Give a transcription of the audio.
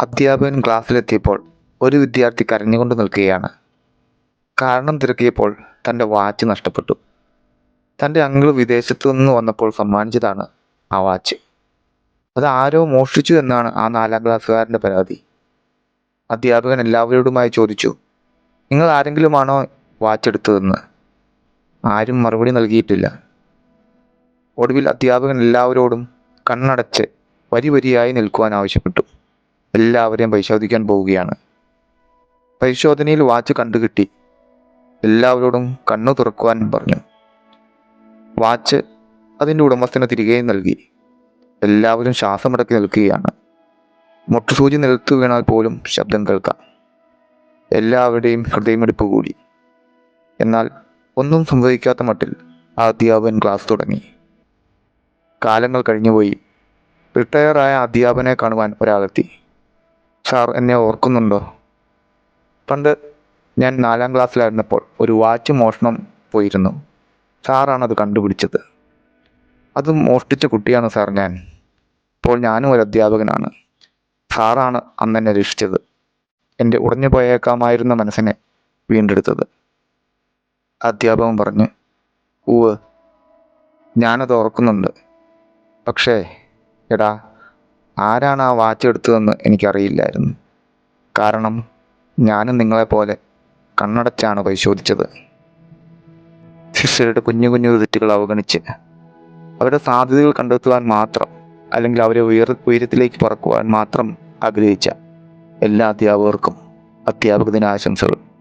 അധ്യാപകൻ ക്ലാസ്സിലെത്തിയപ്പോൾ ഒരു വിദ്യാർത്ഥി കരഞ്ഞുകൊണ്ട് നിൽക്കുകയാണ്. കാരണം തിരക്കിയപ്പോൾ തന്റെ വാച്ച് നഷ്ടപ്പെട്ടു. തന്റെ അങ്കിൾ വിദേശത്തു നിന്ന് വന്നപ്പോൾ സമ്മാനിച്ചതാണ് ആ വാച്ച്. അത് ആരോ മോഷ്ടിച്ചു എന്നാണ് ആ നാലാം ക്ലാസ്സുകാരന്റെ പരാതി. അധ്യാപകൻ എല്ലാവരോടുമായി ചോദിച്ചു നിങ്ങൾ ആരെങ്കിലുമാണോ വാച്ച് എടുത്തതെന്ന്? ആരും മറുപടി നൽകിയിട്ടില്ല. ഒടുവിൽ അധ്യാപകൻ എല്ലാവരോടും കണ്ണടച്ച് വരി വരിയായി നിൽക്കുവാൻ ആവശ്യപ്പെട്ടു. എല്ലാവരെയും പരിശോധിക്കാൻ പോവുകയാണ്. പരിശോധനയിൽ വാച്ച് കണ്ടുകിട്ടി. എല്ലാവരോടും കണ്ണു തുറക്കുവാൻ പറഞ്ഞു. വാച്ച് അതിന്റെ ഉടമസ്ഥന് തിരികെ നൽകി. എല്ലാവരും ശ്വാസമടക്കി നിൽക്കുകയാണ്. മുട്ടുസൂചി നിലത്ത് വീണാൽ പോലും ശബ്ദം കേൾക്കാം. എല്ലാവരുടെയും ഹൃദയമിടിപ്പ് കൂടി. എന്നാൽ ഒന്നും സംഭവിക്കാത്ത മട്ടിൽ ആ അധ്യാപകൻ ക്ലാസ് തുടങ്ങി. കാലങ്ങൾ കഴിഞ്ഞുപോയി. റിട്ടയറായ അധ്യാപനെ കാണുവാൻ ഒരാളെത്തി. സാർ എന്നെ ഓർക്കുന്നുണ്ടോ? പണ്ട് ഞാൻ നാലാം ക്ലാസ്സിലായിരുന്നപ്പോൾ ഒരു വാച്ച് മോഷണം പോയിരുന്നു. സാറാണ് അത് കണ്ടുപിടിച്ചത്. അത് മോഷ്ടിച്ച കുട്ടിയാണ് സാർ ഞാൻ. ഇപ്പോൾ ഞാനും ഒരു അധ്യാപകനാണ്. സാറാണ് അന്ന് എന്നെ രക്ഷിച്ചത്. എന്റെ ഉടഞ്ഞു പോയേക്കാമായിരുന്ന മനസ്സിനെ വീണ്ടെടുത്തത്. അധ്യാപകൻ പറഞ്ഞു ഊവ് ഞാനത് ഓർക്കുന്നുണ്ട്. പക്ഷേ എടാ ആരാണ് ആ വാച്ച് എടുത്തതെന്ന് എനിക്കറിയില്ലായിരുന്നു. കാരണം ഞാനും നിങ്ങളെപ്പോലെ കണ്ണടച്ചാണ് പരിശോധിച്ചത്. ശിഷ്യരുടെ കുഞ്ഞു കുഞ്ഞു തെറ്റുകൾ അവഗണിച്ച് അവരുടെ സാധ്യതകൾ കണ്ടെത്തുവാൻ മാത്രം അല്ലെങ്കിൽ അവരെ ഉയർ ഉയരത്തിലേക്ക് പറക്കുവാൻ മാത്രം ആഗ്രഹിച്ച എല്ലാ അധ്യാപകർക്കും അധ്യാപക ദിനാശംസകൾ